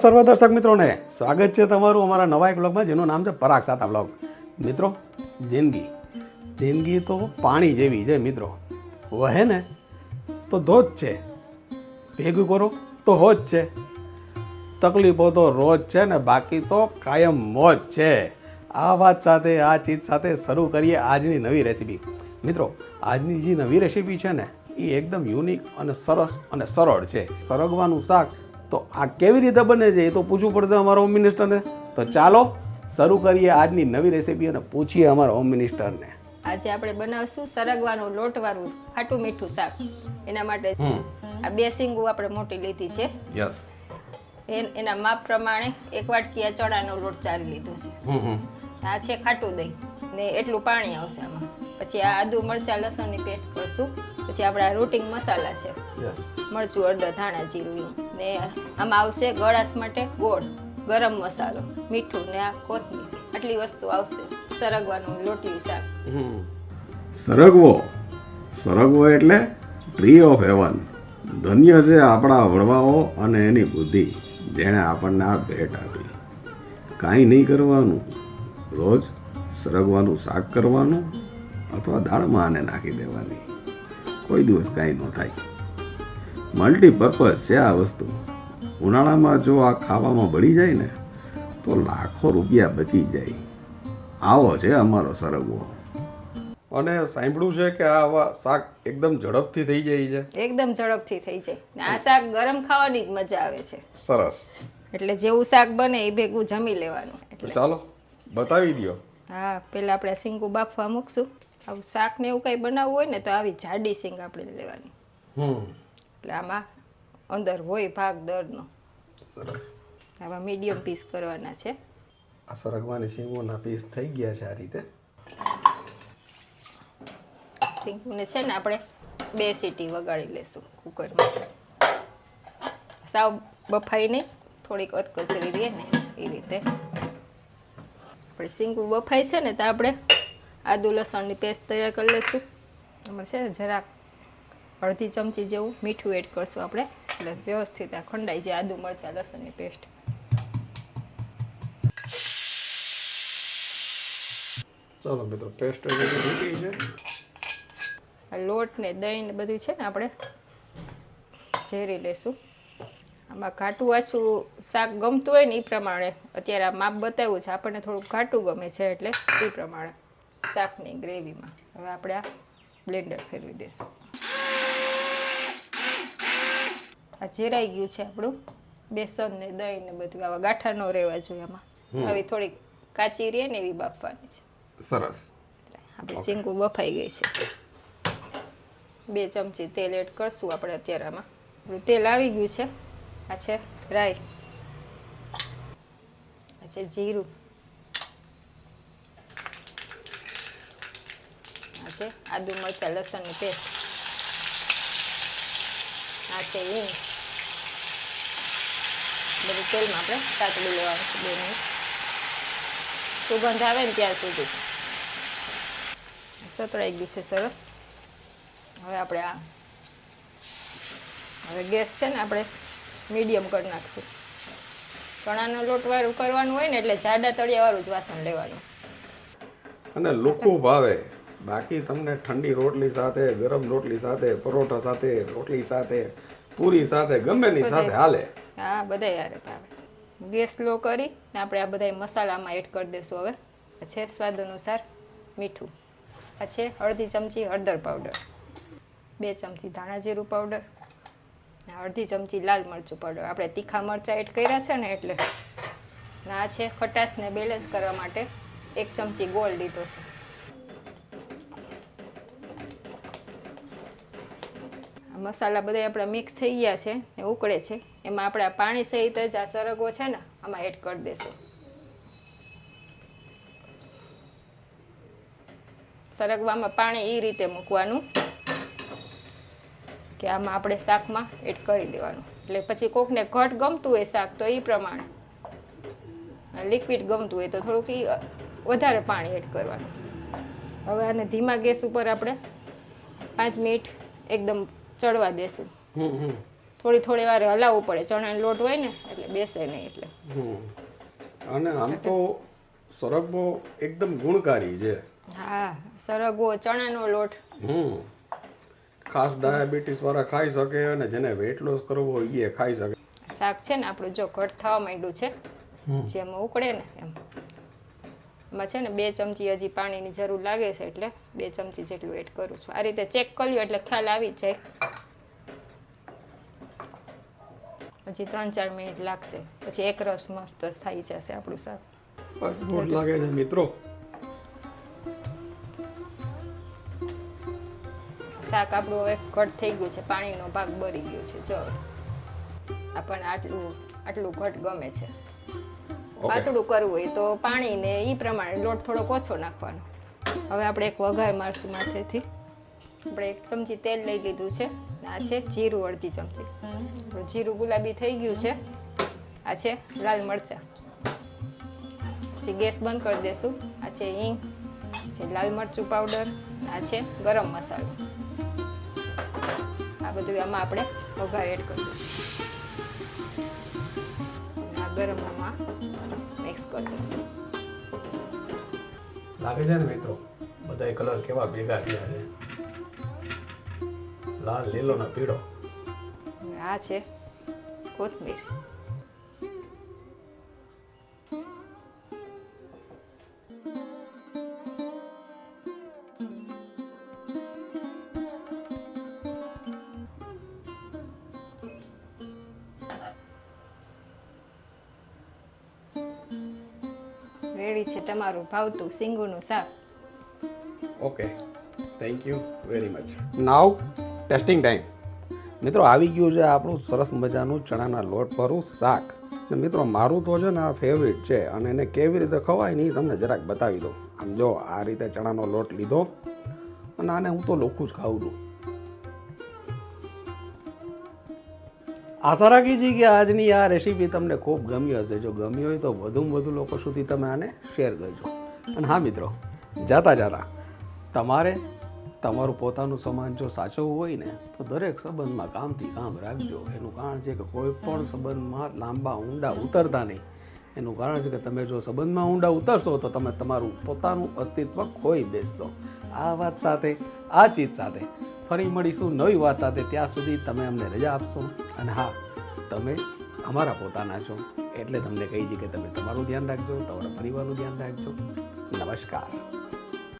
સર્વ દર્શક મિત્રોને સ્વાગત છે તમારું અમારા નવા એક બ્લોગમાં જેનું નામ છે પરાગ સાતા બ્લોગ મિત્રો, જિંદગી. જિંદગી તો પાણી જેવી છે, મિત્રો. વહે ને તો ધોજ છે. ભેગું કરો તો હોજ છે. તકલીફો તો રોજ છે ને બાકી તો કાયમ મોજ છે. આ વાત સાથે, આ ચીજ સાથે શરૂ કરીએ આજની નવી રેસીપી મિત્રો, આજની જે નવી રેસીપી છે ને એ એકદમ યુનિક અને સરસ અને સરળ છે. સરગવાનું શાક તો આ કેવી રીતે બને છે એ તો પૂછવું પડશે અમારા હોમ મિનિસ્ટરને તો ચાલો શરૂ કરીએ આજની નવી રેસીપી અને પૂછીએ અમારા હોમ મિનિસ્ટરને આજે આપણે બનાવશું સરગવાનું લોટવાળું ખાટું મીઠું શાક. એના માટે આ બે સિંગુ આપણે મોટી લીધી છે. યસ એન- એના માપ પ્રમાણે એક વાટકી આ ચણાનો લોટ ચાલી લીધો છે. આ છે ખાટું દહીં. ને એટલું પાણી આવશે આમાં. પછી આ આદુ મરચાં લસણની પેસ્ટ કરશું. પછી આપણા રૂટિંગ મસાલા છે. મરચું અડધા ધાણા જીરું ને આમાં આવશે ગળાશ માટે ગોળ ગરમ મસાલો મીઠું ને આ કોથમીર. આટલી વસ્તુ આવશે. સરગવાનું લોટિયું શાક. સરગવો. સરગવો એટલે ટ્રી ઓફ હેવન ધન્ય છે આપણા વડવાઓ અને એની બુદ્ધિ જેણે આપણને આ ભેટ આપી. કાંઈ નહીં કરવાનું. રોજ સરગવાનું શાક કરવાનું અથવા દાળમાં આને નાખી દેવાની. કોઈ દિવસ કાંઈ ન થાય. મલ્ટીપર્પઝ છે આ વસ્તુ. ઉનાળામાં જો આ ખાવામાં બળી જાય ને તો લાખો રૂપિયા બચી જાય. આવો છે અમારો સરગવો. અને સાંભળ્યું છે કે આ શાક એકદમ ઝડપથી થઈ જાય છે? એકદમ ઝડપથી થઈ જાય. ને આ શાક ગરમ ખાવાની જ મજા આવે છે. સરસ. એટલે જેવું શાક બને એ ભેગું જમી લેવાનું. એટલે ચાલો બતાવી દો હા પેલા આપણે સિંગુ બાફવા મૂકશું. આવું શાક ને એવું કંઈ બનાવવું હોય ને તો આવી જાડી સિંગ આપણે લેવાની. એટલે આમાં અંદર હોય ભાગ દળનો. સરસ. આવા મીડિયમ પીસ કરવાના છે. આ સરગવાની સિંગોના પીસ થઈ ગયા છે આ રીતે. સિંગુને છે ને આપણે બે સીટી વગાડી લેશું કુકરમાં. સાવ બફાઈ નહીં થોડીક અધકચરી રહે ને એ રીતે. આપણે સિંગુ બફાય છે ને તો આપણે આદુ લસણની પેસ્ટ તૈયાર કરી લઈશું. એમાં છે જરાક અડધી ચમચી જેવું મીઠું એડ કરશું આપણે. એટલે વ્યવસ્થિત આ ખંડાઈ જાય આદુ મરચાં લસણની પેસ્ટ ચાલો મિત્રો પેસ્ટ છે આ લોટ ને દહીં ને બધું છે ને આપણે ઝેરી લેશું. આમાં ઘાટું આછું શાક ગમતું હોય ને એ પ્રમાણે. અત્યારે આ માપ બતાવ્યું છે આપણને થોડુંક ઘાટું ગમે છે એટલે એ પ્રમાણે. શાકની ગ્રેવીમાં. હવે આપણે આ બ્લેન્ડર ફેરવી દઈશું. આ જીરાઈ ગયું છે આપણું. બેસન ને દહીં ને બધું. આવા ગાંઠા ન રહેવા જોઈએ આમાં. આવી થોડીક કાચી રહે ને એવી બાફવાની છે. સરસ. આપણે શીંગું બફાઈ ગઈ છે. બે ચમચી તેલ એડ કરશું આપણે અત્યારે આમાં. તેલ આવી ગયું છે. આ છે રાઈ. આ છે જીરું. છે? આદુ મરચાં લસણની પેસ્ટ. આ છે હિંગ બધું તેલમાં આપણે સાતડી લેવાનું છે બે મિનિટ. સુગંધ આવે ને ત્યાં સુધી. સતળાઈ ગયું છે સરસ. હવે આપણે આ હવે ગેસ છે ને આપણે મીડિયમ કરી નાખશું. ચણાનો લોટ વાળું કરવાનું હોય ને એટલે જાડા તળિયાવાળું જ વાસણ લેવાનું. અને લોકો ભાવે. બાકી તમને ઠંડી રોટલી સાથે ગરમ રોટલી સાથે પરોઠા સાથે રોટલી સાથે પૂરી સાથે ગમે ની સાથે હાલે. હા બધા યાર ભાવે. ગેસ લો કરી ને આપણે આ બધા મસાલામાં એડ કરી દઈશું હવે. છે સ્વાદ અનુસાર મીઠું. આ છે અડધી ચમચી હળદર પાવડર. બે ચમચી ધાણા જીરું પાવડર અડધી ચમચી લાલ મરચું પાવડર. આપણે તીખા મરચાં એડ કર્યા છે ને એટલે. ના આ છે ખટાશને બેલેન્સ કરવા માટે એક ચમચી ગોળ લીધો છે. મસાલા બધા આપણા મિક્સ થઈ ગયા છે એ ઉકળે છે. એમાં આપણે પાણી સહિત જ આ સરગવો છે ને, આમાં એડ કરી દેશું. સરગવામાં પાણી એ રીતે મૂકવાનું કે આમાં આપણે શાકમાં એડ કરી દેવાનું. એટલે પછી કોકને ઘટ ગમતું હોય શાક તો એ પ્રમાણે. લિક્વિડ ગમતું હોય તો થોડુંક એ વધારે પાણી એડ કરવાનું. હવે આને ધીમા ગેસ ઉપર આપણે પાંચ મિનિટ એકદમ ચડવા દેશું. થોડી થોડી વાર હલાવવું પડે. ચણાનો લોટ હોય ને એટલે બેસે નહીં એટલે. અને આમ તો સરગવો એકદમ ગુણકારી છે. હા સરગવો ચણાનો લોટ. ખાસ ડાયાબિટીસ વાળા ખાઈ શકે અને જેને વેટ લોસ કરવો હોય એ ખાઈ શકે. શાક છે ને આપણું જો ઘટ થવા માંડ્યું છે જેમ ઉકળે ને એમ. એમાં છે ને બે ચમચી હજી પાણીની જરૂર લાગે છે એટલે બે ચમચી જેટલું એડ કરું છું. આ રીતે ચેક કર્યું એટલે ખ્યાલ આવી જાય. હજી ત્રણ ચાર મિનિટ લાગશે. પછી એક રસ મસ્ત થઈ જશે આપણું શાક. અદભુત લાગે છે મિત્રો. શાક આપણું હવે ઘટ થઈ ગયું છે પાણીનો ભાગ બળી ગયો છે જો. આપણને આટલું આટલું ઘટ ગમે છે. પાતળું કરવું હોય તો પાણી ને એ પ્રમાણે લોટ થોડોક ઓછો નાખવાનો. હવે આપણે એક વઘાર મારશું માથેથી. આપણે એક ચમચી તેલ લઈ લીધું છે. આ છે જીરું અડધી ચમચી. જીરું ગુલાબી થઈ ગયું છે. આ છે લાલ મરચાં. પછી ગેસ બંધ કરી દેશું. આ છે હિંગ છે લાલ મરચું પાવડર, આ છે ગરમ મસાલો. આ બધું આમાં આપણે વઘાર એડ કરી દઈશું. આ ગરમ આમાં મિક્સ કરી દઈશું. લાગે છે ને મિત્રો બધા કલર કેવા ભેગા થયા છે. લાલ લીલો ને પીળો. આ છે કોથમીર. રેડી છે તમારું ભાવતું સિંગુનું શાક. Okay thank you very much now testing time મિત્રો, આવી ગયું છે આપણું સરસ મજાનું ચણાના લોટ ભરું શાક. ને મિત્રો, મારું તો છે ને આ ફેવરિટ છે અને એને કેવી રીતે ખવાય ને એ તમને જરાક બતાવી દઉં. આમ જો, આ રીતે ચણાનો લોટ લીધો અને આને હું તો લોખું જ ખાઉં છું. આશા રાખી છીએ કે આજની આ રેસીપી તમને ખૂબ ગમી હશે. જો ગમી હોય તો વધુમાં વધુ લોકો સુધી તમે આને શેર કરજો. અને હા મિત્રો, જાતા જાતા તમારે તમારું પોતાનું સમાન જો સાચવવું હોય ને, તો દરેક સંબંધમાં કામથી કામ રાખજો. એનું કારણ છે કે કોઈ પણ સંબંધમાં લાંબા, ઊંડા ઉતરતા નહીં. એનું કારણ છે કે તમે જો સંબંધમાં ઊંડા ઉતરશો, તો તમે તમારું પોતાનું અસ્તિત્વ ખોઈ બેસશો. આ વાત સાથે, આ ચીજ સાથે ફરી મળીશું નવી વાત સાથે. ત્યાં સુધી તમે અમને રજા આપશો અને હા, તમે અમારા પોતાના છો. એટલે તમને કહી છે કે તમે તમારું ધ્યાન રાખજો, તમારા પરિવારનું ધ્યાન રાખજો. નમસ્કાર.